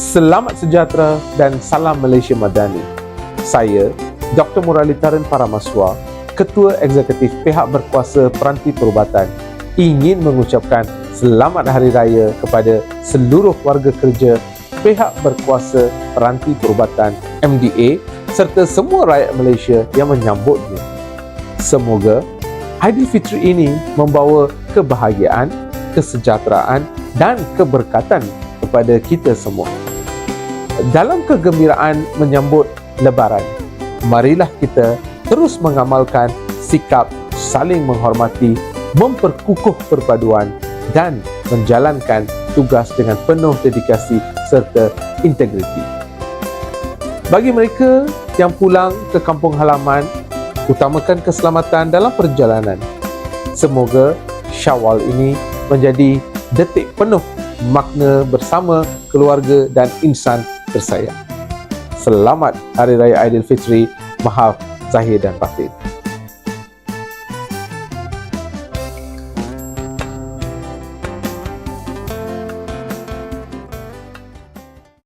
Selamat sejahtera dan salam Malaysia Madani. Saya, Dr. Muralitaran Paramaswa, Ketua Eksekutif Pihak Berkuasa Peranti Perubatan, ingin mengucapkan Selamat Hari Raya kepada seluruh warga kerja Pihak Berkuasa Peranti Perubatan MDA serta semua rakyat Malaysia yang menyambutnya. Semoga Aidilfitri ini membawa kebahagiaan, kesejahteraan dan keberkatan kepada kita semua. Dalam kegembiraan menyambut Lebaran, marilah kita terus mengamalkan sikap saling menghormati, memperkukuh perpaduan dan menjalankan tugas dengan penuh dedikasi serta integriti. Bagi mereka yang pulang ke kampung halaman, utamakan keselamatan dalam perjalanan. Semoga Syawal ini menjadi detik penuh makna bersama keluarga dan insan tersayang. Selamat Hari Raya Aidilfitri, Maaf Zahir dan Batin.